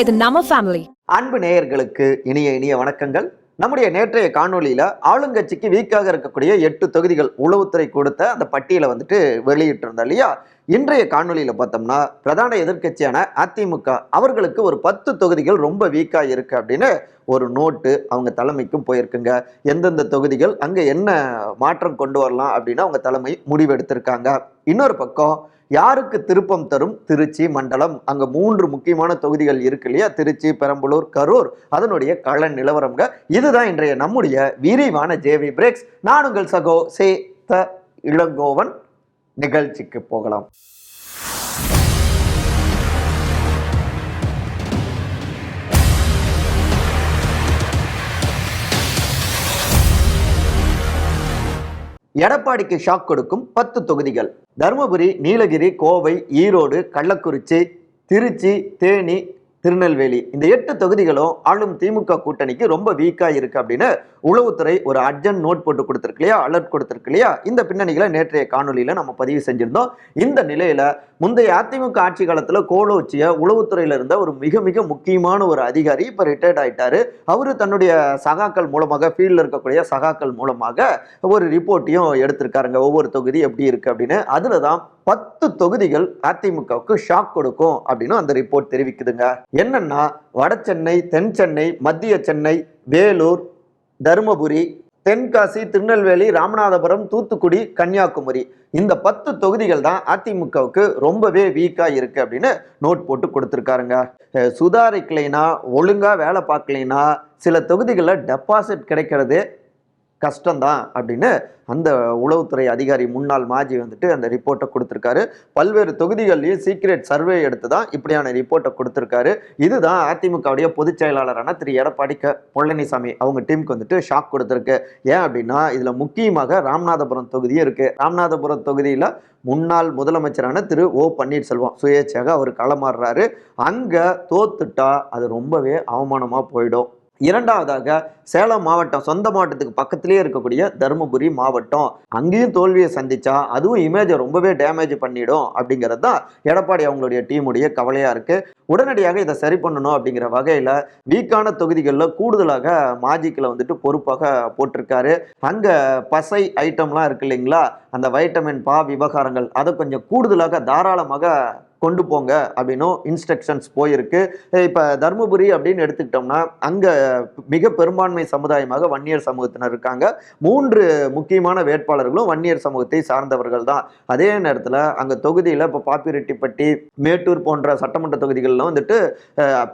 இது நம்ம ஃபேமிலி அன்பு நேயர்களுக்கு இனிய இனிய வணக்கங்கள். நம்முடைய நேற்றைய காணொலியில ஆளுங்கட்சிக்கு வீக்காக இருக்கக்கூடிய எட்டு தொகுதிகள் உளவுத்துறை கொடுத்த அந்த பட்டியலை வந்துட்டு வெளியிட்டிருந்தோம் இல்லையா? இன்றைய காணொலியில பார்த்தோம்னா பிரதான எதிர்க்கட்சியான அதிமுக அவர்களுக்கு ஒரு பத்து தொகுதிகள் ரொம்ப வீக்கா இருக்கு அப்படின்னு ஒரு நோட்டு அவங்க தலைமைக்கும் போயிருக்குங்க. எந்தெந்த தொகுதிகள் அங்க என்ன மாற்றம் கொண்டு வரலாம் அப்படின்னு அவங்க தலைமை முடிவெடுத்திருக்காங்க. இன்னொரு பக்கம் யாருக்கு திருப்பம் தரும்? திருச்சி மண்டலம். அங்க மூன்று முக்கியமான தொகுதிகள் இருக்கு இல்லையா? திருச்சி பெரம்பலூர் கரூர். அதனுடைய கள நிலவரம்ங்க. இதுதான் இன்றைய நம்முடைய விரிவான ஜேவி பிரேக்ஸ் நான் உங்கள் சகோ சே த இளங்கோவன். நிகழ்ச்சிக்கு போகலாம். எடப்பாடிக்கு ஷாக் கொடுக்கும் பத்து தொகுதிகள். தருமபுரி நீலகிரி கோவை ஈரோடு கள்ளக்குறிச்சி திருச்சி தேனி திருநெல்வேலி. இந்த எட்டு தொகுதிகளும் ஆளும் திமுக கூட்டணிக்கு ரொம்ப வீக்கா இருக்கு அப்படின்னு உளவுத்துறை ஒரு அர்ஜென்ட் நோட் போட்டு கொடுத்துருக்கு இல்லையா? அலர்ட் கொடுத்துருக்கு இல்லையா? இந்த பின்னணிகளை நேற்றைய காணொலியில நம்ம பதிவு செஞ்சிருந்தோம். இந்த நிலையில முந்தைய அதிமுக ஆட்சி காலத்துல கோலோச்சிய உளவுத்துறையில இருந்த ஒரு மிக மிக முக்கியமான ஒரு அதிகாரி இப்ப ரிட்டையர்ட் ஆயிட்டாரு. அவரு தன்னுடைய சகாக்கள் மூலமாக ஃபீல்டில் இருக்கக்கூடிய சகாக்கள் மூலமாக ஒரு ரிப்போர்ட்டையும் எடுத்திருக்காருங்க. ஒவ்வொரு தொகுதி எப்படி இருக்கு அப்படின்னு. அதுல தான் பத்து தொகுதிகள் அதிமுகவுக்கு ஷாக் கொடுக்கும் அப்படின்னு அந்த ரிப்போர்ட் தெரிவிக்குதுங்க. என்னன்னா வட சென்னை தென் சென்னை மத்திய சென்னை வேலூர் தருமபுரி தென்காசி திருநெல்வேலி ராமநாதபுரம் தூத்துக்குடி கன்னியாகுமரி. இந்த பத்து தொகுதிகள் தான் அதிமுகவுக்கு ரொம்பவே வீக்காக இருக்குது அப்படின்னு நோட் போட்டு கொடுத்துருக்காருங்க. சுதாரிக்கலைன்னா சுதாரிக்கலைனா வேலை பார்க்கலைனா சில தொகுதிகளில் டெபாசிட் கிடைக்கிறது கஷ்டம்தான் அப்படின்னு அந்த உளவுத்துறை அதிகாரி முன்னாள் மாஜி வந்துட்டு அந்த ரிப்போர்ட்டை கொடுத்துருக்காரு. பல்வேறு தொகுதிகள்லையும் சீக்ரெட் சர்வே எடுத்து தான் இப்படியான ரிப்போர்ட்டை கொடுத்துருக்காரு. இதுதான் அதிமுகவுடைய பொதுச் செயலாளரான திரு. எடப்பாடி க பழனிசாமி அவங்க டீமுக்கு வந்துட்டு ஷாக் கொடுத்துருக்கு. ஏன் அப்படின்னா இதில் முக்கியமாக ராமநாதபுரம் தொகுதியும் இருக்குது ராமநாதபுரம் தொகுதியில் முன்னாள் முதலமைச்சரான திரு. ஓ. பன்னீர்செல்வம் சுயேட்சையாக அவர் களமாறுறாரு. அங்கே தோத்துட்டா அது ரொம்பவே அவமானமாக போயிடும். இரண்டாவதாக சேலம் மாவட்டம் சொந்த மாவட்டத்துக்கு பக்கத்திலேயே இருக்கக்கூடிய தருமபுரி மாவட்டம். அங்கேயும் தோல்வியை சந்திச்சா அதுவும் இமேஜை ரொம்பவே டேமேஜ் பண்ணிடும் அப்படிங்கிறது தான் எடப்பாடி அவங்களுடைய டீமுடைய கவலையா இருக்கு. உடனடியாக இதை சரி பண்ணணும் அப்படிங்கிற வகையில வீக்கான தொகுதிகளில் கூடுதலாக மாஜிக்கில் வந்துட்டு பொறுப்பாக போட்டிருக்காரு. அங்க பசை ஐட்டம்லாம் இருக்கு இல்லைங்களா? அந்த வைட்டமின் பா விவகாரங்கள் அதை கொஞ்சம் கூடுதலாக தாராளமாக கொண்டு போங்க அப்படின்னும் இன்ஸ்ட்ரக்ஷன்ஸ் போயிருக்கு. இப்போ தருமபுரி அப்படின்னு எடுத்துக்கிட்டோம்னா அங்கே மிக பெரும்பான்மை சமுதாயமாக வன்னியர் சமூகத்தினர் இருக்காங்க. மூன்று முக்கியமான வேட்பாளர்களும் வன்னியர் சமூகத்தை சார்ந்தவர்கள் தான். அதே நேரத்தில் அங்கே தொகுதியில் இப்போ பாப்பிரெட்டிப்பட்டி மேட்டூர் போன்ற சட்டமன்ற தொகுதிகளில் வந்துட்டு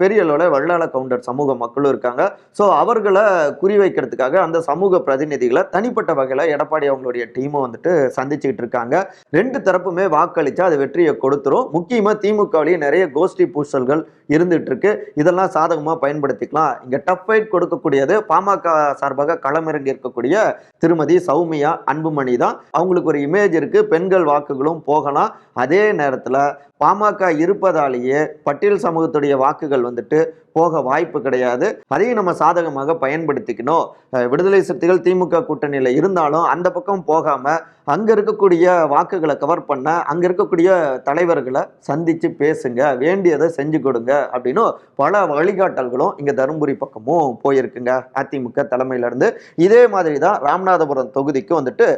பெரிய அளவில் வள்ளாள கவுண்டர் சமூக மக்களும் இருக்காங்க. ஸோ அவர்களை குறிவைக்கிறதுக்காக அந்த சமூக பிரதிநிதிகளை தனிப்பட்ட வகையில் எடப்பாடி அவங்களுடைய டீமும் வந்துட்டு சந்திச்சுக்கிட்டு இருக்காங்க. ரெண்டு தரப்புமே வாக்களிச்சா அது வெற்றியை கொடுத்துரும். முக்கிய முக்கியமாக திமுகவிலேயே நிறைய கோஷ்டி பூசல்கள் இருந்துட்டு இருக்கு இதெல்லாம் சாதகமாக பயன்படுத்திக்கலாம். இங்கே டஃப் ஃபைட் கொடுக்கக்கூடியது பாமக சார்பாக களமிறங்கி இருக்கக்கூடிய திருமதி சௌமியா அன்புமணி தான். அவங்களுக்கு ஒரு இமேஜ் இருக்கு. பெண்கள் வாக்குகளும் போகலாம். அதே நேரத்தில் பாமக இருப்பதாலேயே பட்டியல் சமூகத்துடைய வாக்குகள் வந்துட்டு போக வாய்ப்பு கிடையாது. அதையும் நம்ம சாதகமாக பயன்படுத்திக்கணும். விடுதலை சிறுத்தைகள் திமுக கூட்டணியில் இருந்தாலும் அந்த பக்கம் போகாமல் அங்கே இருக்கக்கூடிய வாக்குகளை கவர் பண்ண அங்கே இருக்கக்கூடிய தலைவர்களை சந்தித்து பேசுங்க வேண்டியதை செஞ்சு கொடுங்க அப்படின்னு பல வழிகாட்டல்களும் இங்கே தருமபுரி பக்கமும் போயிருக்குங்க. அதிமுக தலைமையிலேருந்து. இதே மாதிரி தான் ராமநாதபுரம் தொகுதிக்கு வந்துட்டு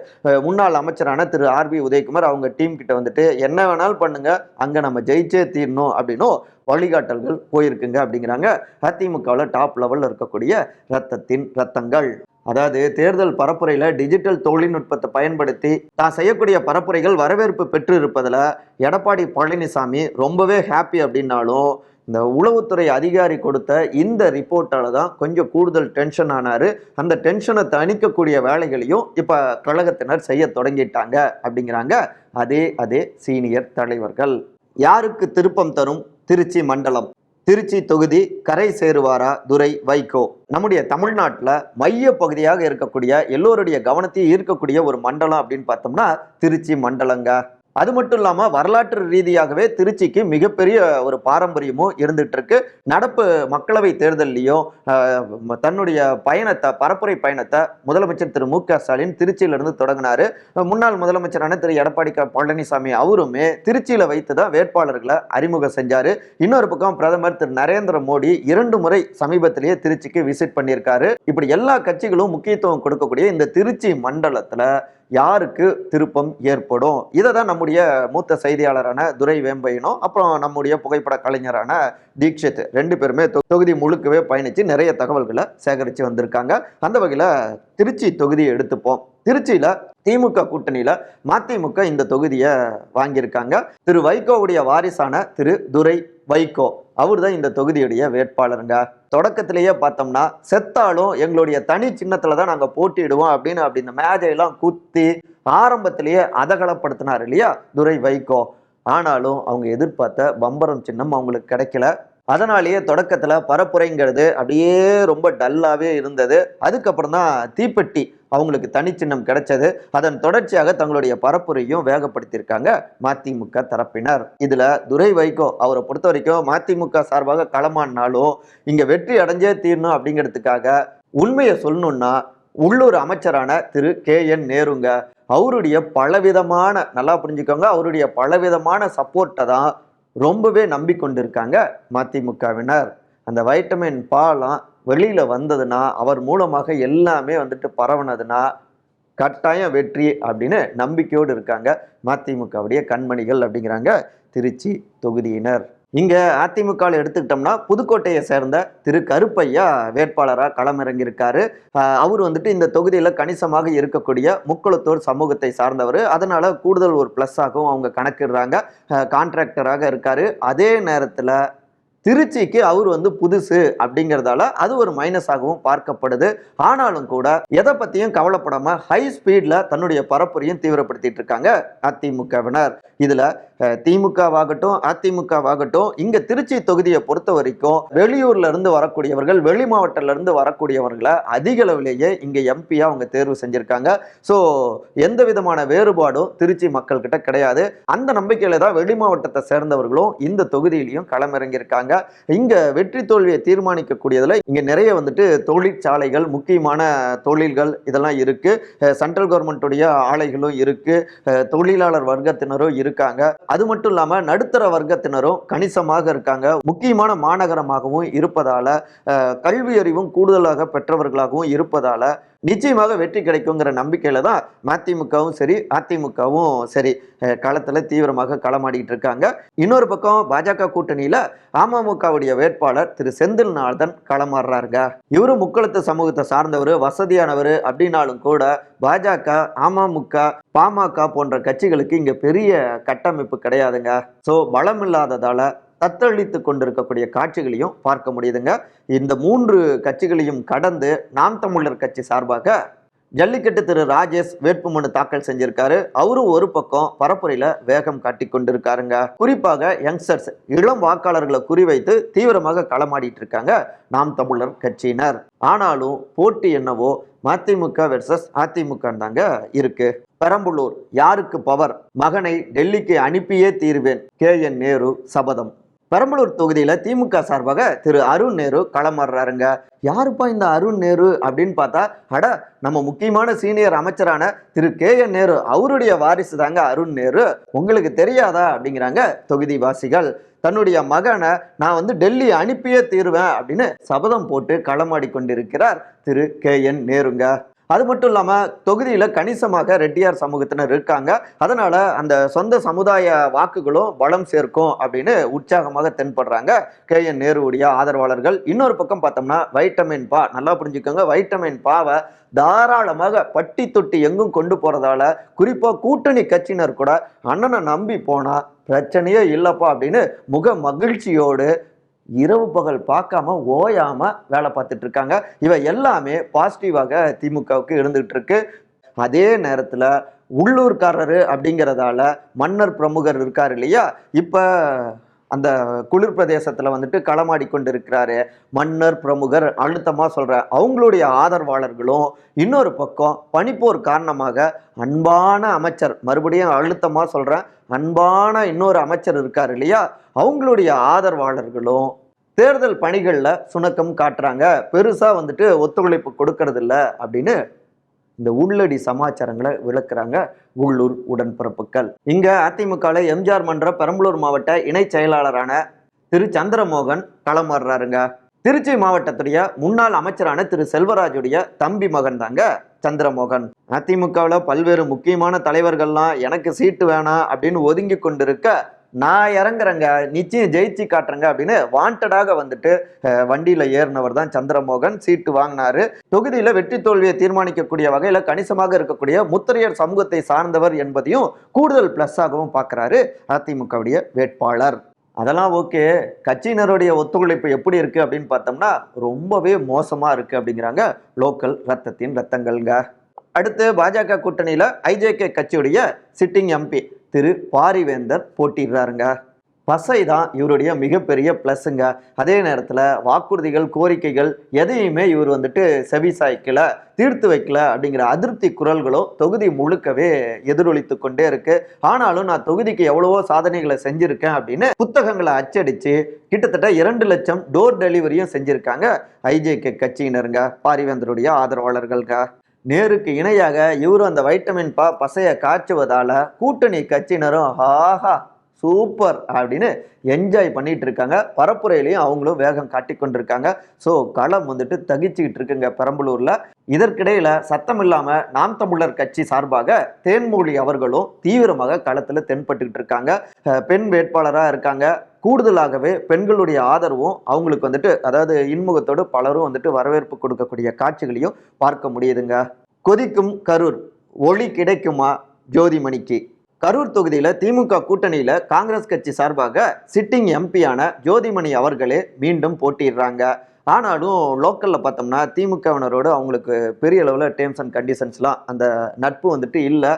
முன்னாள் அமைச்சரான திரு ஆர் பி உதயகுமார் அவங்க டீம் கிட்ட வந்துட்டு என்ன வேணாலும் பண்ணுங்க அங்கே நம்ம ஜெயிச்சே தீரணும் அப்படின்னும் வழிகாட்டல்கள் போயிருக்குங்க அப்படிங்கிறாங்க. அதிமுகவில் டாப் லெவலில் இருக்கக்கூடிய ரத்தத்தின் ரத்தங்கள். அதாவது தேர்தல் பரப்புரையில் டிஜிட்டல் தொழில்நுட்பத்தை பயன்படுத்தி தான் செய்யக்கூடிய பரப்புரைகள் வரவேற்பு பெற்று இருப்பதில் எடப்பாடி பழனிசாமி ரொம்பவே ஹாப்பி அப்படின்னாலும் இந்த உளவுத்துறை அதிகாரி கொடுத்த இந்த ரிப்போர்ட்டால தான் கொஞ்சம் கூடுதல் டென்ஷன் ஆனாரு. அந்த டென்ஷனை தணிக்கக்கூடிய வேலைகளையும் இப்போ கழகத்தினர் செய்ய தொடங்கிட்டாங்க அப்படிங்கிறாங்க. அதே அதே சீனியர் தலைவர்கள். யாருக்கு திருப்பம் தரும்? திருச்சி மண்டலம். திருச்சி தொகுதி கரை சேருவாரா? துரை வைகோ. நம்முடைய தமிழ்நாட்டில் மைய பகுதியாக இருக்கக்கூடிய எல்லோருடைய கவனத்தையும் ஈர்க்கக்கூடிய ஒரு மண்டலம் அப்படின்னு பார்த்தோம்னா திருச்சி மண்டலங்க. அது மட்டும் இல்லாமல் வரலாற்று ரீதியாகவே திருச்சிக்கு மிகப்பெரிய ஒரு பாரம்பரியமும் இருந்துட்டு இருக்கு நடப்பு மக்களவை தேர்தல்லையும் தன்னுடைய பயணத்தை பரப்புரை பயணத்தை முதலமைச்சர் திரு மு க ஸ்டாலின் திருச்சியிலிருந்து தொடங்கினாரு. முன்னாள் முதலமைச்சரான திரு எடப்பாடி க பழனிசாமி அவருமே திருச்சியில வைத்து தான் வேட்பாளர்களை அறிமுகம் செஞ்சாரு. இன்னொரு பக்கம் பிரதமர் திரு நரேந்திர மோடி இரண்டு முறை சமீபத்திலேயே திருச்சிக்கு விசிட் பண்ணியிருக்காரு. இப்படி எல்லா கட்சிகளும் முக்கியத்துவம் கொடுக்கக்கூடிய இந்த திருச்சி மண்டலத்துல யாருக்கு திருப்பம் ஏற்படும்? இதை தான் நம்முடைய மூத்த செய்தியாளரான துரை வேம்பையனும் அப்புறம் நம்முடைய புகைப்பட கலைஞரான தீக்ஷித். ரெண்டு பேருமே தொகுதி முழுக்கவே பயணித்து நிறைய தகவல்களை சேகரித்து வந்திருக்காங்க. அந்த வகையில் திருச்சி தொகுதியை எடுத்துப்போம். திருச்சியில் திமுக கூட்டணியில் மதிமுக இந்த தொகுதியை வாங்கியிருக்காங்க. திரு வைகோவுடைய வாரிசான திரு துரை வைகோ அவர் தான் இந்த தொகுதியுடைய வேட்பாளருங்க. தொடக்கத்திலேயே பார்த்தோம்னா செத்தாலும் எங்களுடைய தனி சின்னத்தில் தான் நாங்கள் போட்டிடுவோம் அப்படின்னு அப்படி இந்த மேஜையெல்லாம் குத்தி ஆரம்பத்திலேயே அதகலப்படுத்தினார் இல்லையா? துரை வைகோ ஆனாலும் அவங்க எதிர்பார்த்த பம்பரம் சின்னம் அவங்களுக்கு கிடைக்கல. அதனாலேயே தொடக்கத்துல பரப்புரைங்கிறது அப்படியே ரொம்ப டல்லாவே இருந்தது. அதுக்கப்புறம் தான் தீப்பெட்டி அவங்களுக்கு தனிச்சின்னம் கிடைச்சது. அதன் தொடர்ச்சியாக தங்களுடைய பரப்புரையும் வேகப்படுத்தியிருக்காங்க மதிமுக தரப்பினர். இதுல துரை வைகோ அவரை பொறுத்த வரைக்கும் மதிமுக சார்பாக களமானாலும் இங்க வெற்றி அடைஞ்சே தீரணும் அப்படிங்கிறதுக்காக உண்மையை சொல்லணும்னா உள்ளூர் அமைச்சரான திரு கே என் நேருங்க அவருடைய பலவிதமான நல்லா புரிஞ்சுக்கோங்க அவருடைய பலவிதமான சப்போர்ட்டை தான் ரொம்பவே நம்பிக்கொண்டிருக்காங்க மதிமுகவினர். அந்த வைட்டமின் பாலாம் வெளியில் வந்ததுன்னா அவர் மூலமாக எல்லாமே வந்துட்டு பரவுனதுன்னா கட்டாயம் வெற்றி அப்படின்னு நம்பிக்கையோடு இருக்காங்க மதிமுகவுடைய கண்மணிகள் அப்படிங்கிறாங்க திருச்சி தொகுதியினர். இங்கே அதிமுகவில் எடுத்துக்கிட்டோம்னா புதுக்கோட்டையை சேர்ந்த திரு கருப்பையா வேட்பாளராக களமிறங்கியிருக்காரு. அவர் வந்துட்டு இந்த தொகுதியில் கணிசமாக இருக்கக்கூடிய முக்குளத்தூர் சமூகத்தை சார்ந்தவர். அதனால் கூடுதல் ஒரு ப்ளஸ் ஆகவும் அவங்க கணக்கிடுறாங்க. கான்ட்ராக்டராக இருக்காரு. அதே நேரத்தில் திருச்சிக்கு அவர் வந்து புதுசு அப்படிங்கிறதால அது ஒரு மைனஸாகவும் பார்க்கப்படுது. ஆனாலும் கூட எதை பற்றியும் கவலைப்படாம ஹை ஸ்பீடில் தன்னுடைய பரப்புரையும் தீவிரப்படுத்திட்டு இருக்காங்க அதிமுகவினர். இதில் திமுகவாகட்டும் அதிமுகவாகட்டும் இங்க திருச்சி தொகுதியை பொறுத்த வரைக்கும் வெளியூர்ல இருந்து வரக்கூடியவர்கள் வெளி மாவட்டத்துல இருந்து வரக்கூடியவர்களை அதிக அளவிலேயே இங்க எம்பியா அவங்க தேர்வு செஞ்சிருக்காங்க. ஸோ எந்த விதமான வேறுபாடும் திருச்சி மக்கள் கிட்ட கிடையாது. அந்த நம்பிக்கையில தான் வெளி மாவட்டத்தை சேர்ந்தவர்களும் இந்த தொகுதியிலையும் களமிறங்கியிருக்காங்க. இங்கே வெற்றி தோல்வியை தீர்மானிக்கக்கூடியதில் இங்கே நிறைய வந்துட்டு தொழிற்சாலைகள் முக்கியமான தொழில்கள் இதெல்லாம் இருக்குது சென்ட்ரல் கவர்மெண்ட்டுடைய ஆலைகளும் இருக்குது தொழிலாளர் வர்க்கத்தினரும் இருக்காங்க. அது மட்டும் இல்லாமல் நடுத்தர வர்க்கத்தினரும் கணிசமாக இருக்காங்க. முக்கியமான மாநகரமாகவும் இருப்பதால் கல்வியறிவும் கல்வி அறிவும் கூடுதலாக பெற்றவர்களாகவும் இருப்பதால் நிச்சயமாக வெற்றி கிடைக்குங்கிற நம்பிக்கையில் தான் மதிமுகவும் சரி அதிமுகவும் சரி களத்தில் தீவிரமாக களமாடிட்டு இருக்காங்க. இன்னொரு பக்கம் பாஜக கூட்டணியில் அமமுகவுடைய வேட்பாளர் திரு செந்தில்நாதன் களமாடுறாருங்க. இவரும் முக்களத்து சமூகத்தை சார்ந்தவர் வசதியானவர் அப்படின்னாலும் கூட பாஜக அமமுக பாமக போன்ற கட்சிகளுக்கு இங்கே பெரிய கட்டமைப்பு கிடையாதுங்க. ஸோ பலம் இல்லாததால் தத்தளித்து கொண்டிருக்கக்கூடிய காட்சிகளையும் பார்க்க முடியுதுங்க. இந்த மூன்று கட்சிகளையும் கடந்து நாம் தமிழர் கட்சி சார்பாக ஜல்லிக்கட்டு திரு ராஜேஷ் வேட்புமனு தாக்கல் செஞ்சிருக்காரு. அவரும் ஒரு பக்கம் பரப்புரையில வேகம் காட்டி கொண்டிருக்காருங்க. குறிப்பாக யங்ஸ்டர்ஸ் இளம் வாக்காளர்களை குறிவைத்து தீவிரமாக களமாடிட்டு இருக்காங்க நாம் தமிழர் கட்சியினர். ஆனாலும் போட்டி என்னவோ மதிமுக வெர்சஸ் அதிமுக தாங்க இருக்கு. பெரம்பலூர் யாருக்கு பவர்? மகனை டெல்லிக்கு அனுப்பியே தீர்வேன். கே என் நேரு சபதம். பெரம்பலூர் தொகுதியில் திமுக சார்பாக திரு அருண் நேரு களமாடுறாருங்க யாருப்பா இந்த அருண் நேரு அப்படின்னு பார்த்தா அட நம்ம முக்கியமான சீனியர் அமைச்சரான திரு கே என் நேரு அவருடைய வாரிசு தாங்க அருண் நேரு. உங்களுக்கு தெரியாதா அப்படிங்கிறாங்க தொகுதி வாசிகள் தன்னுடைய மகனை நான் வந்து டெல்லி அனுப்பியே தீருவேன் அப்படின்னு சபதம் போட்டு களமாடி கொண்டிருக்கிறார் திரு கே என் நேருங்க. அது மட்டும் இல்லாமல் தொகுதியில் கணிசமாக ரெட்டியார் சமூகத்தினர் இருக்காங்க. அதனால் அந்த சொந்த சமுதாய வாக்குகளும் பலம் சேர்க்கும் அப்படின்னு உற்சாகமாக தென்படுறாங்க. கே. என். நேருவுடைய ஆதரவாளர்கள். இன்னொரு பக்கம் பார்த்தோம்னா வைட்டமின் பா நல்லா புரிஞ்சுக்கோங்க. வைட்டமின் பாவை தாராளமாக பட்டி தொட்டி எங்கும் கொண்டு போகிறதால குறிப்பாக கூட்டணி கட்சியினர் கூட அண்ணனை நம்பி போனால் பிரச்சனையே இல்லைப்பா அப்படின்னு முக மகிழ்ச்சியோடு இரவு பகல் பார்க்காம ஓயாம வேலை பார்த்துட்டு இருக்காங்க. இவை எல்லாமே பாசிட்டிவாக திமுகவுக்கு இருந்துகிட்டு இருக்கு. அதே நேரத்தில் உள்ளூர்காரரு அப்படிங்கிறதால மன்னர் பிரமுகர் இருக்கார் இல்லையா? இப்போ அந்த குளிர் பிரதேசத்தில் வந்துட்டு களமாடி கொண்டு இருக்கிறாரு மன்னர் பிரமுகர். அழுத்தமாக சொல்கிற அவங்களுடைய ஆதரவாளர்களும் இன்னொரு பக்கம் பனிப்போர் காரணமாக அன்பான அமைச்சர் மறுபடியும் அழுத்தமாக சொல்கிறேன் அன்பான இன்னொரு அமைச்சர் இருக்கார் இல்லையா? அவங்களுடைய ஆதரவாளர்களும் தேர்தல் பணிகளில் சுணக்கம் காட்டுறாங்க. பெருசாக வந்துட்டு ஒத்துழைப்பு கொடுக்கறதில்ல அப்படின்னு இந்த உள்ளடி சமாச்சாரங்களை விளக்குறாங்க உள்ளூர் உடன்பிறப்புகள். இங்க அதிமுகவில் எம்ஜிஆர் மன்ற பெரம்பலூர் மாவட்ட இணை செயலாளரான திரு சந்திரமோகன் களமாறுறாருங்க திருச்சி மாவட்டத்துடைய முன்னாள் அமைச்சரான திரு செல்வராஜுடைய தம்பி மகன் தாங்க சந்திரமோகன். அதிமுகவில் பல்வேறு முக்கியமான தலைவர்கள்லாம் எனக்கு சீட்டு வேணாம் அப்படின்னு ஒதுங்கி கொண்டிருக்க நான் இறங்குறேங்க நிச்சயம் ஜெயிச்சு காட்டுறேங்க அப்படின்னு வாண்டடாக வந்துட்டு வண்டியில் ஏறினவர் தான் சந்திரமோகன். சீட்டு வாங்கினாரு. தொகுதியில் வெற்றி தோல்வியை தீர்மானிக்கக்கூடிய வகையில் கணிசமாக இருக்கக்கூடிய முத்திரையர் சமூகத்தை சார்ந்தவர் என்பதையும் கூடுதல் ப்ளஸ்ஸாகவும் பார்க்குறாரு அதிமுகவுடைய வேட்பாளர். அதெல்லாம் ஓகே கட்சியினருடைய ஒத்துழைப்பு எப்படி இருக்கு அப்படின்னு பார்த்தோம்னா ரொம்பவே மோசமாக இருக்கு அப்படிங்கிறாங்க லோக்கல் ரத்தத்தின் ரத்தங்கள்ங்க. அடுத்து பாஜக கூட்டணியில் ஐஜேகே கட்சியுடைய சிட்டிங் எம்பி திரு பாரிவேந்தர் போட்டிடுறாருங்க பசை தான் இவருடைய மிகப்பெரிய ப்ளஸ்ஸுங்க அதே நேரத்தில் வாக்குறுதிகள் கோரிக்கைகள் எதையுமே இவர் வந்துட்டு செவி சாய்க்கல தீர்த்து வைக்கல அப்படிங்கிற அதிருப்தி குரல்களும் தொகுதி முழுக்கவே எதிரொலித்து கொண்டே இருக்கு. ஆனாலும் நான் தொகுதிக்கு எவ்வளவோ சாதனைகளை செஞ்சுருக்கேன் அப்படின்னு புத்தகங்களை அச்சடித்து கிட்டத்தட்ட இரண்டு லட்சம் டோர் டெலிவரியும் செஞ்சுருக்காங்க ஐஜேகே கட்சியினருங்க பாரிவேந்தருடைய ஆதரவாளர்கள்ங்க. நேருக்கு இணையாக இவரும் அந்த வைட்டமின் பா பசையை காய்ச்சுவதால் கூட்டணி கட்சியினரும் ஆஹா சூப்பர் அப்படின்னு என்ஜாய் பண்ணிட்டு இருக்காங்க பரப்புரையிலையும் அவங்களும் வேகம் காட்டி கொண்டிருக்காங்க. ஸோ களம் வந்துட்டு தகிச்சுக்கிட்டு இருக்குங்க பெரம்பலூர்ல. இதற்கிடையில சத்தம் இல்லாம நாம் தமிழர் கட்சி சார்பாக தேன்மொழி அவர்களும் தீவிரமாக களத்துல தென்பட்டுக்கிட்டு இருக்காங்க. பெண் வேட்பாளராக இருக்காங்க. கூடுதலாகவே பெண்களுடைய ஆதரவும் அவங்களுக்கு வந்துட்டு அதாவது இன்முகத்தோடு பலரும் வந்துட்டு வரவேற்பு கொடுக்கக்கூடிய காட்சிகளையும் பார்க்க முடியுதுங்க. கொதிக்கும் கரூர் ஒளி கிடைக்குமா ஜோதிமணிக்கு? கரூர் தொகுதியில் திமுக கூட்டணியில் காங்கிரஸ் கட்சி சார்பாக சிட்டிங் எம்பியான ஜோதிமணி அவர்களே மீண்டும் போட்டிடுறாங்க ஆனாலும் லோக்கலில் பார்த்தோம்னா திமுகவினரோடு அவங்களுக்கு பெரிய அளவில் டேர்ம்ஸ் அண்ட் கண்டிஷன்ஸ்லாம் அந்த நட்பு வந்துட்டு இல்லை.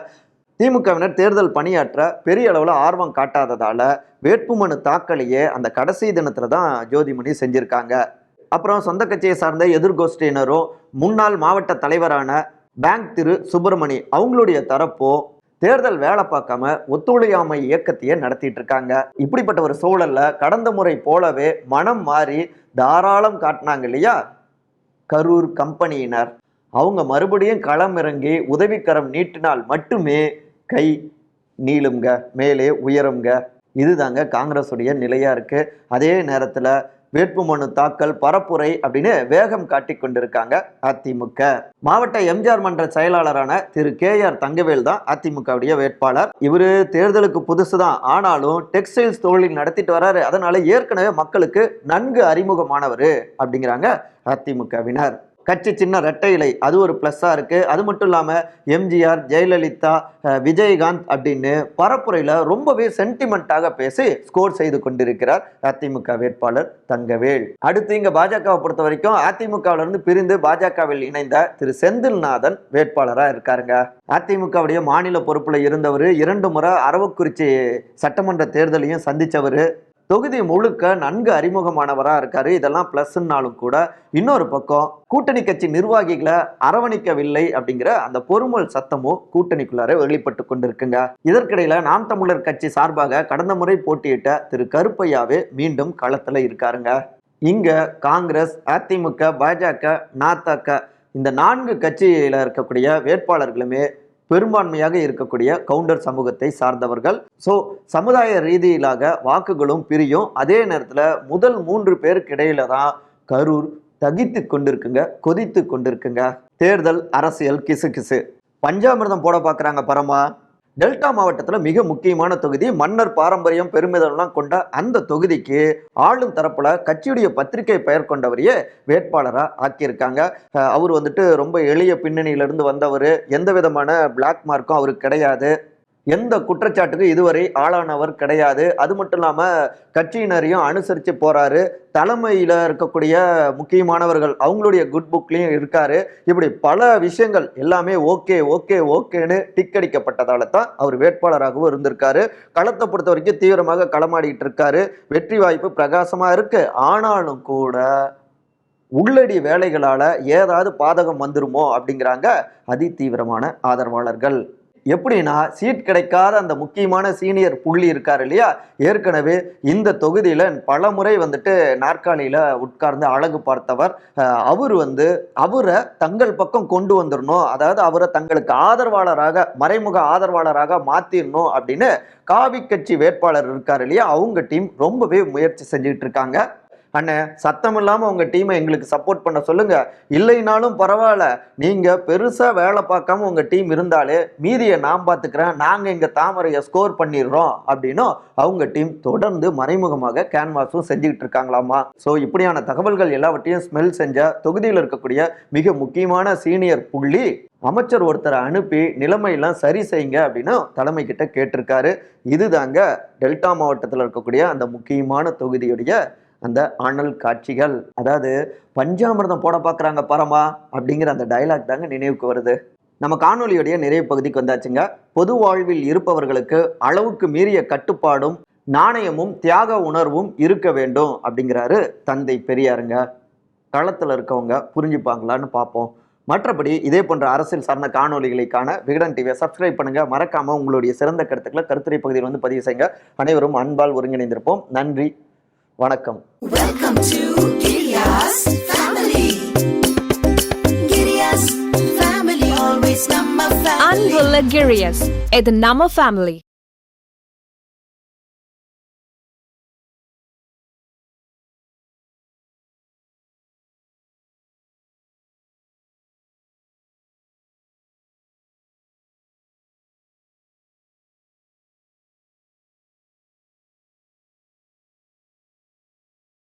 திமுகவினர் தேர்தல் பணியாற்ற பெரிய அளவில் ஆர்வம் காட்டாததால் வேட்புமனு தாக்கலையே அந்த கடைசி தினத்தில் தான் ஜோதிமணி செஞ்சுருக்காங்க. அப்புறம் சொந்த கட்சியை சார்ந்த எதிர்கோஷ்டியினரும் முன்னாள் மாவட்ட தலைவரான பேங்க் திரு சுப்பிரமணி அவங்களுடைய தரப்போ தேர்தல் வேலை பார்க்காம ஒத்துழையாமை இயக்கத்தையே நடத்திட்டு இருக்காங்க. இப்படிப்பட்ட ஒரு சூழல்ல கடந்த முறை போலவே மனம் மாறி தாராளம் காட்டினாங்க இல்லையா? கரூர் கம்பெனியினர். அவங்க மறுபடியும் களம் இறங்கி உதவிக்கரம் நீட்டினால் மட்டுமே கை நீளுங்க மேலே உயருங்க இதுதாங்க காங்கிரஸுடைய நிலையாக இருக்குது அதே நேரத்தில் வேட்புமனு தாக்கல் பரப்புரை அப்படின்னு வேகம் காட்டி கொண்டிருக்காங்க அதிமுக. மாவட்ட எம்ஜிஆர் மன்ற செயலாளரான திரு கே ஆர் தங்கவேல் தான் அதிமுகவுடைய வேட்பாளர். இவரு தேர்தலுக்கு புதுசு தான். ஆனாலும் டெக்ஸ்டைல்ஸ் தொழில் நடத்திட்டு வராரு. அதனால ஏற்கனவே மக்களுக்கு நன்கு அறிமுகமானவர் அப்படிங்கிறாங்க அதிமுகவினர். கட்சி சின்ன ரெட்டை இலை. அது ஒரு ப்ளஸ்ஸாக இருக்குது அது மட்டும் இல்லாமல் எம்ஜிஆர் ஜெயலலிதா விஜயகாந்த் அப்படின்னு பரப்புரையில் ரொம்பவே சென்டிமெண்ட்டாக பேசி ஸ்கோர் செய்து கொண்டிருக்கிறார் அதிமுக வேட்பாளர் தங்கவேல். அடுத்து இங்கே பாஜகவை பொறுத்த வரைக்கும் அதிமுகவிலிருந்து பிரிந்து பாஜகவில் இணைந்த திரு செந்தில்நாதன் வேட்பாளராக இருக்காருங்க. அதிமுகவுடைய மாநில பொறுப்பில் இருந்தவர் இரண்டு முறை அரவக்குறிச்சி சட்டமன்ற தேர்தலையும் சந்தித்தவர் தொகுதி முழுக்க நன்கு அறிமுகமானவராக இருக்காரு. இதெல்லாம் பிளஸ்னாலும் கூட இன்னொரு பக்கம் கூட்டணி கட்சி நிர்வாகிகளை அரவணைக்கவில்லை அப்படிங்கிற அந்த பொறுமல் சத்தமும் கூட்டணிக்குள்ளார வெளிப்பட்டு கொண்டிருக்குங்க. இதற்கிடையில நாம் தமிழர் கட்சி சார்பாக கடந்த முறை போட்டியிட்ட திரு கருப்பையாவே மீண்டும் களத்துல இருக்காருங்க. இங்க காங்கிரஸ் அதிமுக பாஜக நாத்தக இந்த நான்கு கட்சியில இருக்கக்கூடிய வேட்பாளர்களுமே பெரும்பான்மையாக இருக்கக்கூடிய கவுண்டர் சமூகத்தை சார்ந்தவர்கள். ஸோ சமுதாய ரீதியிலாக வாக்குகளும் பிரியும். அதே நேரத்தில் முதல் மூன்று பேருக்கு இடையில தான் கரூர் தகித்து கொண்டிருக்குங்க கொதித்து கொண்டிருக்குங்க. தேர்தல் அரசியல் கிசு கிசு. பஞ்சாமிர்தம் போட பார்க்குறாங்க பரமா டெல்டா மாவட்டத்தில் மிக முக்கியமான தொகுதி மன்னர் பாரம்பரியம் பெருமிதம்லாம் கொண்ட அந்த தொகுதிக்கு ஆளும் தரப்புல கட்சியுடைய பத்திரிகை பெயர் கொண்டவரையே வேட்பாளராக ஆக்கியிருக்காங்க. அவர் வந்துட்டு ரொம்ப எளிய பின்னணியிலிருந்து வந்தவர். எந்த விதமான பிளாக் மார்க்கும் அவருக்கு கிடையாது. எந்த குற்றச்சாட்டுக்கும் இதுவரை ஆளானவர் கிடையாது. அது மட்டும் இல்லாமல் கட்சியினரையும் அனுசரித்து போகிறாரு தலைமையில் இருக்கக்கூடிய முக்கியமானவர்கள் அவங்களுடைய குட் புக்லேயும் இருக்காரு. இப்படி பல விஷயங்கள் எல்லாமே ஓகே ஓகே ஓகேன்னு டிக் அடிக்கப்பட்டதால தான் அவர் வேட்பாளராகவும் இருந்திருக்காரு. களத்தை பொறுத்த வரைக்கும் தீவிரமாக களமாடிக்கிட்டு இருக்காரு. வெற்றி வாய்ப்பு பிரகாசமாக இருக்கு. ஆனாலும் கூட உள்ளடி வேலைகளால் ஏதாவது பாதகம் வந்துருமோ அப்படிங்கிறாங்க அதி தீவிரமான ஆதரவாளர்கள். எப்படின்னா சீட் கிடைக்காத அந்த முக்கியமான சீனியர் புள்ளி இருக்கார் இல்லையா? ஏற்கனவே இந்த தொகுதியில் பல முறை வந்துட்டு நாற்காலியில் உட்கார்ந்து அழகு பார்த்தவர் அவர் வந்து அவரை தங்கள் பக்கம் கொண்டு வந்துடணும் அதாவது அவரை தங்களுக்கு ஆதரவாளராக மறைமுக ஆதரவாளராக மாற்றிடணும் அப்படின்னு காவி கட்சி வேட்பாளர் இருக்கார் இல்லையா? அவங்க டீம் ரொம்பவே முயற்சி செஞ்சுக்கிட்டு இருக்காங்க. அண்ணே சத்தம் இல்லாமல் உங்கள் டீமை எங்களுக்கு சப்போர்ட் பண்ண சொல்லுங்கள் இல்லைனாலும் பரவாயில்ல. நீங்கள் பெருசாக வேலை பார்க்காம உங்கள் டீம் இருந்தாலே மீதியை நான் பார்த்துக்கிறேன். நாங்கள் இங்கே தாமரையை ஸ்கோர் பண்ணிடுறோம் அப்படின்னும் அவங்க டீம் தொடர்ந்து மறைமுகமாக கேன்வாஸும் செஞ்சுக்கிட்டு இருக்காங்களாமா? ஸோ இப்படியான தகவல்கள் எல்லாவற்றையும் ஸ்மெல் செஞ்ச தொகுதியில் இருக்கக்கூடிய மிக முக்கியமான சீனியர் புள்ளி அமைச்சர் ஒருத்தரை அனுப்பி நிலைமையெல்லாம் சரி செய்யுங்க அப்படின்னு தலைமை கிட்ட கேட்டிருக்காரு. இதுதாங்க டெல்டா மாவட்டத்தில் இருக்கக்கூடிய அந்த முக்கியமான தொகுதியுடைய அந்த அனல் காட்சிகள் அதாவது பஞ்சாமிர்தம் போட பார்க்குறாங்க பரமா அப்படிங்கிற அந்த டயலாக் தாங்க நினைவுக்கு வருது. நம்ம காணொலியுடைய நிறைவு பகுதிக்கு வந்தாச்சுங்க. பொது வாழ்வில் இருப்பவர்களுக்கு அளவுக்கு மீறிய கட்டுப்பாடும் நாணயமும் தியாக உணர்வும் இருக்க வேண்டும் அப்படிங்கிறாரு தந்தை பெரியாருங்க. களத்தில் இருக்கவங்க புரிஞ்சுப்பாங்களான்னு பார்ப்போம். மற்றபடி இதே போன்ற அரசியல் சார்ந்த காணொலிகளை காண விகடன் டிவியை சப்ஸ்கிரைப் பண்ணுங்க. மறக்காம உங்களுடைய சிறந்த கருத்துக்களை கருத்துரை பகுதியில் வந்து பதிவு செய்யுங்க. அனைவரும் அன்பால் ஒருங்கிணைந்திருப்போம். நன்றி. வணக்கம் Welcome to Giriya's family. Giriya's family, always number family. அன்புள்ள கிரியஸ் இது நம்ம ஃபேமிலி